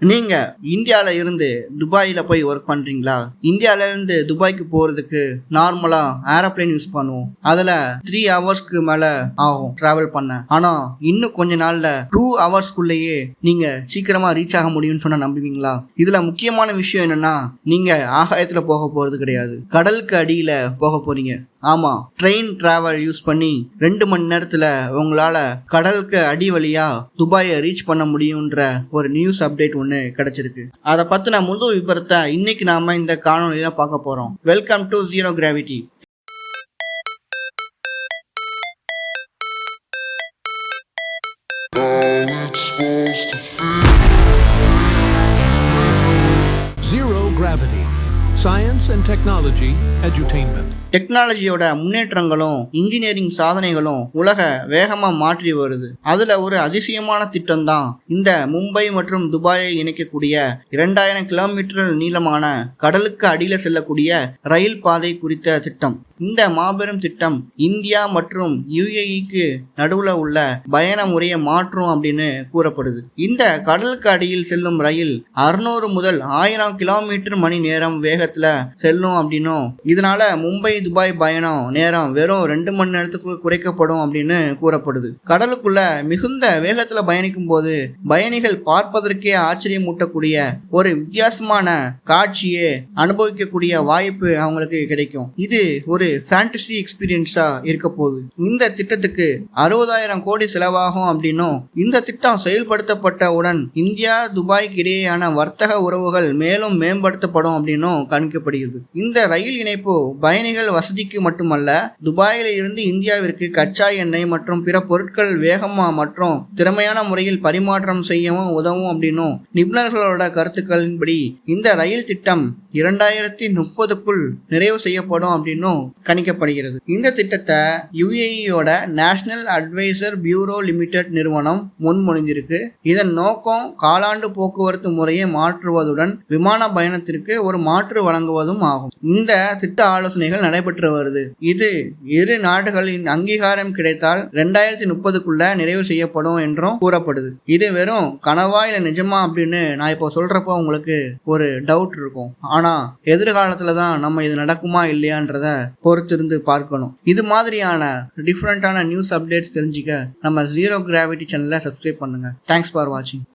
நீங்க இந்தியால இருந்து துபாயில போய் ஒர்க் பண்றீங்களா? இந்தியால இருந்து துபாய்க்கு போறதுக்கு நார்மலா ஏரோப்ளேன் யூஸ் பண்ணுவோம். அதுல த்ரீ ஹவர்ஸ்க்கு மேல ஆகும் டிராவல் பண்ண. ஆனா இன்னும் கொஞ்ச நாள்ல டூ ஹவர்ஸ்க்குள்ளேயே நீங்க சீக்கிரமா ரீச் ஆக முடியும்னு சொன்னா நம்புவீங்களா? இதுல முக்கியமான விஷயம் என்னன்னா நீங்க ஆகாயத்துல போக போறது கிடையாது. கடலுக்கு அடியில போக போறீங்க. ஆமா. ட்ரெயின் டிராவல் யூஸ் பண்ணி ரெண்டு மணி நேரத்துல உங்களால கடலுக்கு அடி வழியா துபாயை ரீச் பண்ண முடியும்ன்ற ஒரு நியூஸ் அப்டேட் ஒன்று கிடைச்சிருக்கு. அதை பத்தின முழு விபரத்தை இன்னைக்கு நாம இந்த காணொலியில பார்க்க போறோம். Welcome to zero gravity Zero Gravity. Science and Technology Edutainment. டெக்னாலஜியோட முன்னேற்றங்களும் இன்ஜினியரிங் சாதனைகளும் உலக வேகமா மாற்றி வருது. அதுல ஒரு அதிசயமான திட்டம் தான் இந்த மும்பை மற்றும் துபாயை இணைக்கக்கூடிய இரண்டாயிரம் கிலோமீட்டர் நீளமான கடலுக்கு அடியில செல்லக்கூடிய ரயில் பாதை குறித்த திட்டம். இந்த மாபெரும் திட்டம் இந்தியா மற்றும் யுஏஇக்கு நடுவுல உள்ள பயண முறையை மாற்றும் அப்படின்னு கூறப்படுது. இந்த கடலுக்கு அடியில் செல்லும் ரயில் அறுநூறு முதல் ஆயிரம் கிலோமீட்டர் மணி நேரம் வேகத்துல செல்லும் அப்படின்னும் இதனால மும்பை துபாய் பயணம் நேரம் வெறும் ரெண்டு மணி நேரத்துக்கு குறைக்கப்படும் அப்படின்னு கூறப்படுது. கடலுக்குள்ள மிகுந்த வேகத்துல பயணிக்கும் போது பயணிகள் பார்ப்பதற்கே ஆச்சரியமூட்டக்கூடிய ஒரு வித்தியாசமான காட்சியை அனுபவிக்கக்கூடிய வாய்ப்பு அவங்களுக்கு கிடைக்கும். இது ஒரு ஃபேண்டசி எக்ஸ்பீரியன்ஸா இருக்க போகுது. இந்த திட்டத்துக்கு அறுபதாயிரம் கோடி செலவாகும் அப்படின்னும் இந்த திட்டம் செயல்படுத்தப்பட்டவுடன் இந்தியா துபாய்க்கு இடையேயான வர்த்தக உறவுகள் மேலும் மேம்படுத்தப்படும் அப்படின்னும் கணிக்கப்படுகிறது. இந்த ரயில் இணைப்பு பயணிகள் வசதிக்கு மட்டுமல்ல துபாயில இருந்து இந்தியாவிற்கு கச்சா எண்ணெய் மற்றும் பிற பொருட்கள் வேகமா மற்றும் திறமையான முறையில் பரிமாற்றம் செய்யவும் உதவும் அப்படின்னும் நிபுணர்களோட கருத்துக்களின்படி இந்த ரயில் திட்டம் இரண்டாயிரத்தி முப்பதுக்குள் நிறைவு செய்யப்படும் அப்படின்னும் கணிக்கப்படுகிறது. இந்த திட்டத்தை யுஏஇயோட நேஷனல் அட்வைசர் பியூரோ லிமிடெட் நிறுவனம் முன்மொழிஞ்சிருக்கு இதன் நோக்கம் காலாண்டு போக்குவரத்து முறையை மாற்றுவதுடன் விமான பயணத்திற்கு ஒரு மாற்று வழங்குவதும் ஆகும். இந்த திட்ட ஆலோசனைகள் நடைபெற்று வருது. இது இரு நாடுகளின் அங்கீகாரம் கிடைத்தால் ரெண்டாயிரத்தி முப்பதுக்குள்ள நிறைவு செய்யப்படும் என்றும் கூறப்படுது. இது வெறும் கனவா இல்ல நிஜமா அப்படின்னு நான் இப்போ சொல்றப்போ உங்களுக்கு ஒரு டவுட் இருக்கும். ஆனா எதிர்காலத்துல தான் நம்ம இது நடக்குமா இல்லையான்றத பொறுத்திருந்து பார்க்கணும். இது மாதிரியான டிஃப்ரெண்ட்டான நியூஸ் அப்டேட்ஸ் தெரிஞ்சுக்க நம்ம ஜீரோ கிராவிட்டி சேனலை சப்ஸ்கிரைப் பண்ணுங்க. தேங்க்ஸ் ஃபார் வாட்சிங்